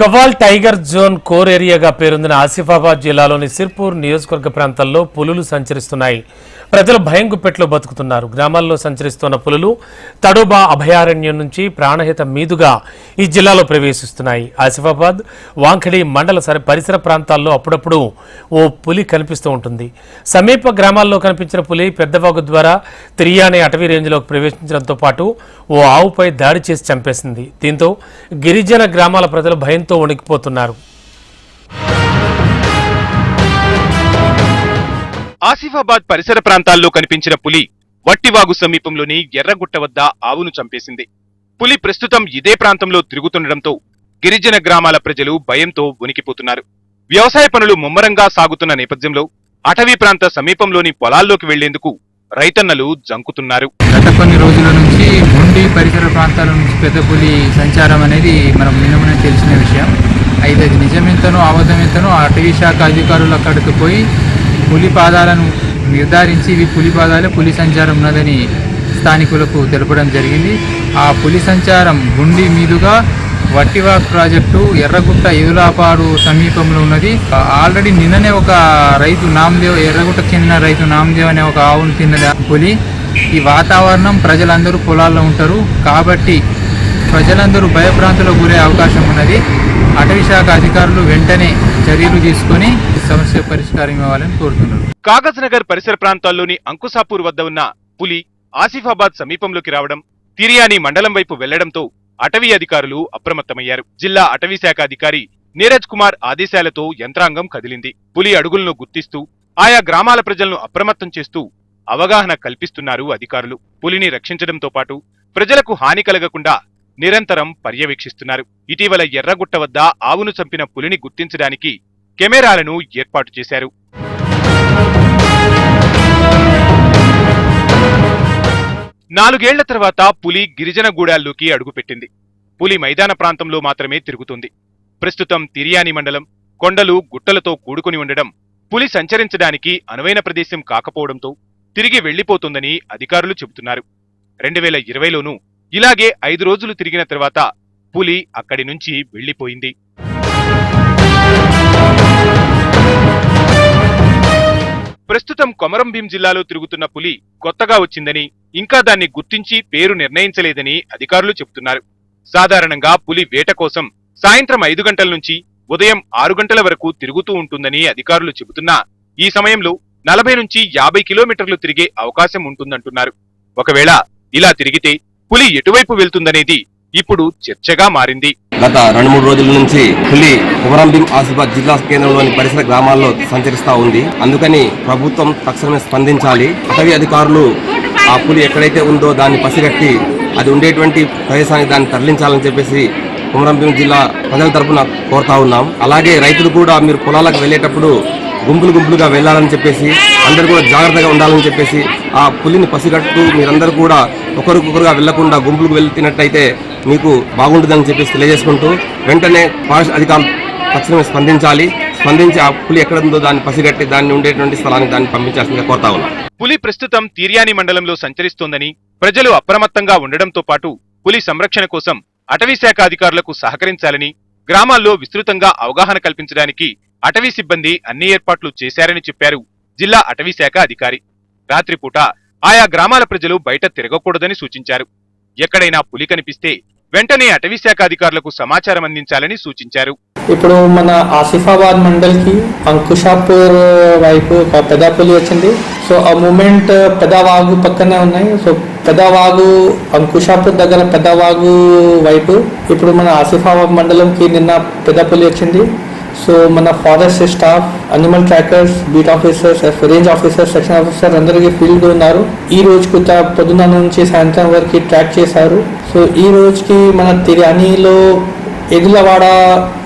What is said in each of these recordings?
Kawal tiger zone core ఏరియాగా పేరొందిన ఆసిఫాబాద్ జిల్లాలోని సిర్పూర్ నియోజకవర్గ ప్రాంతాల్లో పులులు సంచరిస్తున్నాయి. ప్రజలు భయం గుప్పెట్లో బతుకుతున్నారు. గ్రామాల్లో సంచరిస్తున్న పులులు తడోబా అభయారణ్యం నుంచి ప్రాణహిత మీదుగా ఈ జిల్లాలో ప్రవేశిస్తున్నాయి. ఆసిఫాబాద్ వాంఖడి మండల సరి పరిసర ప్రాంతాల్లో అప్పుడప్పుడు ఓ పులి కనిపిస్తూ ఉంటుంది. సమీప గ్రామాల్లో కనిపించిన పులి పెద్దవాగు ద్వారా తిరియానే అటవీ రేంజ్లోకి ప్రవేశించడంతో పాటు ఓ ఆవుపై దాడి చేసి చంపేసింది. దీంతో గిరిజన గ్రామాల ప్రజలు భయంతో వణికిపోతున్నారు. ఆసిఫాబాద్ పరిసర ప్రాంతాల్లో కనిపించిన పులి వట్టివాగు సమీపంలోని ఎర్రగుట్ట వద్ద ఆవును చంపేసింది. పులి ప్రస్తుతం ఇదే ప్రాంతంలో తిరుగుతుండటంతో గిరిజన గ్రామాల ప్రజలు భయంతో వణికిపోతున్నారు. వ్యవసాయ పనులు ముమ్మరంగా సాగుతున్న నేపథ్యంలో అటవీ ప్రాంత సమీపంలోని పొలాల్లోకి వెళ్ళేందుకు రైతన్నలు జంకుతున్నారు. గత కొన్ని రోజుల నుంచి గుండి పరిసర ప్రాంతాల నుంచి పెద్ద పులి సంచారం అనేది మనం నిన్నమనే తెలిసిన విషయం. అయితే అది నిజమెంతనో అబద్ధమెంతనో అటవీ శాఖ అధికారులు అక్కడికి పోయి పులి పాదాలను నిర్ధారించి ఇవి పులి పాదాలే పులి సంచారం ఉన్నదని స్థానికులకు తెలపడం జరిగింది. ఆ పులి సంచారం గుండి మీదుగా వట్టివాక్ ప్రాజెక్టు ఎర్రగుట్ట ఎదులాపాడు సమీపంలో ఉన్నది. ఆల్రెడీ నిన్ననే ఒక రైతు నామదేవ్ ఎర్రగుట్టకు చెందిన రైతు నామదేవ్ అనే ఒక ఆవును తిన్నది పులి. ఈ వాతావరణం ప్రజలందరూ పొలాల్లో ఉంటారు. కాబట్టి ప్రజలందరూ భయభ్రాంతులకు గురే అవకాశం ఉన్నది. అటవీ శాఖ అధికారులు వెంటనే చర్యలు తీసుకుని సమస్య పరిష్కారం ఇవ్వాలని కోరుతున్నారు కాగజ్ నగర్ పరిసర ప్రాంతాల్లోని అంకుసాపూర్ వద్ద ఉన్న పులి ఆసిఫాబాద్ సమీపంలోకి రావడం తిరియాని మండలం వైపు వెళ్ళడంతో అటవీ అధికారులు అప్రమత్తమయ్యారు. జిల్లా అటవీ శాఖ అధికారి నీరజ్ కుమార్ ఆదేశాలతో యంత్రాంగం కదిలింది. పులి అడుగులను గుర్తిస్తూ ఆయా గ్రామాల ప్రజలను అప్రమత్తం చేస్తూ అవగాహన కల్పిస్తున్నారు అధికారులు. పులిని రక్షించడంతో పాటు ప్రజలకు హాని కలగకుండా నిరంతరం పర్యవేక్షిస్తున్నారు. ఇటీవల ఎర్రగుట్ట వద్ద ఆవును చంపిన పులిని గుర్తించడానికి కెమెరాలను ఏర్పాటు చేశారు. నాలుగేళ్ళ తర్వాత పులి గిరిజన గూడాల్లోకి అడుగుపెట్టింది. పులి మైదాన ప్రాంతంలో మాత్రమే తిరుగుతుంది. ప్రస్తుతం తిరియాని మండలం కొండలు గుట్టలతో కూడుకుని ఉండడం పులి సంచరించడానికి అనువైన ప్రదేశం కాకపోవడంతో తిరిగి వెళ్ళిపోతుందని అధికారులు చెబుతున్నారు. రెండు వేల ఇరవైలోనూ ఇలాగే ఐదు రోజులు తిరిగిన తర్వాత పులి అక్కడి నుంచి వెళ్ళిపోయింది ప్రస్తుతం కొమరంభీం జిల్లాలో తిరుగుతున్న పులి కొత్తగా వచ్చిందని ఇంకా దాన్ని గుర్తించి పేరు నిర్ణయించలేదని అధికారులు చెబుతున్నారు. సాధారణంగా పులి వేట కోసం సాయంత్రం ఐదు గంటల నుంచి ఉదయం ఆరు గంటల వరకు తిరుగుతూ ఉంటుందని అధికారులు చెబుతున్నా ఈ సమయంలో నలభై నుంచి యాభై కిలోమీటర్లు తిరిగే అవకాశం ఉంటుందంటున్నారు. ఒకవేళ ఇలా తిరిగితే పులి ఎటువైపు వెళ్తుందనేది ఇప్పుడు చర్చగా మారింది. గత రెండు మూడు రోజుల నుంచి పులి కుమరంభీం ఆసిఫాబాద్ జిల్లా కేంద్రంలోని పరిసర గ్రామాల్లో సంచరిస్తా ఉంది. అందుకని ప్రభుత్వం తక్షణమే స్పందించాలి. అటవీ అధికారులు ఆ పులి ఎక్కడైతే ఉందో దాన్ని పసిగట్టి అది ఉండేటువంటి ప్రదేశానికి దాన్ని తరలించాలని చెప్పేసి కుమరంభీం జిల్లా ప్రజల తరపున కోరుతా ఉన్నాం. అలాగే రైతులు కూడా మీరు పొలాలకు వెళ్ళేటప్పుడు గుంపులు గుంపులుగా వెళ్ళాలని చెప్పేసి అందరూ కూడా జాగ్రత్తగా ఉండాలని చెప్పేసి ఆ పులిని పసిగట్టు మీరందరూ కూడా ఒకరికొకరుగా వెళ్ళకుండా గుంపులకు వెళ్తున్నట్టయితే మీకు బాగుంటుందని చెప్పేసి తెలియజేసుకుంటూ వెంటనే ఫారెస్ట్ అధికారులు తక్షణమే స్పందించాలి. స్పందించి ఆ పులి ఎక్కడ ఉందో దాన్ని పసిగట్టి దాన్ని ఉండేటువంటి స్థలానికి దాన్ని పంపించాల్సిందిగా కోరుతా ఉన్నా. పులి ప్రస్తుతం తీర్యాని మండలంలో సంచరిస్తోందని ప్రజలు అప్రమత్తంగా ఉండడంతో పాటు పులి సంరక్షణ కోసం అటవీ శాఖ అధికారులకు సహకరించాలని గ్రామాల్లో విస్తృతంగా అవగాహన కల్పించడానికి అటవీ సిబ్బంది అన్ని ఏర్పాట్లు చేశారని చెప్పారు. జిల్లా అటవీ శాఖ అధికారి. రాత్రిపూట ఆయా గ్రామాల ప్రజలు బయట తిరగకూడదని సూచించారు. ఎక్కడైనా పులి కనిపిస్తే వెంటనే అటవీ శాఖ అధికారులకు సమాచారం అందించాలని సూచించారు. ఇప్పుడు మన ఆసిఫాబాద్ మండల్కి అంకుషాపూర్ వైపు ఒక పెద్ద పులి వచ్చింది. సో ఆ మూమెంట్ పెద్దవాగు పక్కనే ఉన్నాయి. సో పెద్దవాగు అంకుషాపూర్ దగ్గర పెద్దవాగు వైపు ఇప్పుడు మన ఆసిఫాబాద్ మండలంకి నిన్న పెద్ద పులి వచ్చింది. సో మన forest staff animal trackers beat officers range officers section officer అందరికీ ఫీల్డ్ ఉన్నారు. ఈ రోజు కొత్త పొద్దున నుంచి సాయంత్రం వరకు ట్రాక్ చేశారు. సో ఈ రోజుకి మన తిరానీలో ఎగులవాడ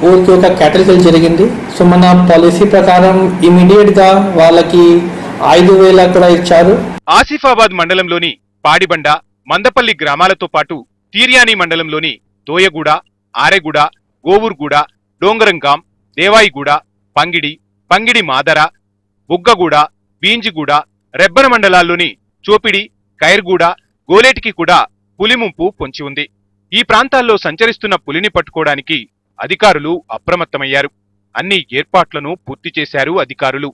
ఊరికి ఒక క్యాటల్ జరిగింది. సో మన పాలసీ ప్రకారం ఇమీడియట్గా వాళ్ళకి ఐదు వేల కూడా ఇచ్చారు. ఆసిఫాబాద్ మండలంలోని పాడిబండ మందపల్లి గ్రామాలతో పాటు తీర్యాని మండలంలోని దోయగూడ ఆరెగూడ గోవూర్గూడ డోంగరంగాం దేవాయిగూడ పంగిడి పంగిడి మాదర బుగ్గగూడ బీంజిగూడ రెబ్బన మండలాల్లోని చోపిడి కైర్గూడ గోలేటికి కూడా పులి ముంపు పొంచి ఉంది. ఈ ప్రాంతాల్లో సంచరిస్తున్న పులిని పట్టుకోవడానికి అధికారులు అప్రమత్తమయ్యారు. అన్ని ఏర్పాట్లను పూర్తి చేశారు అధికారులు.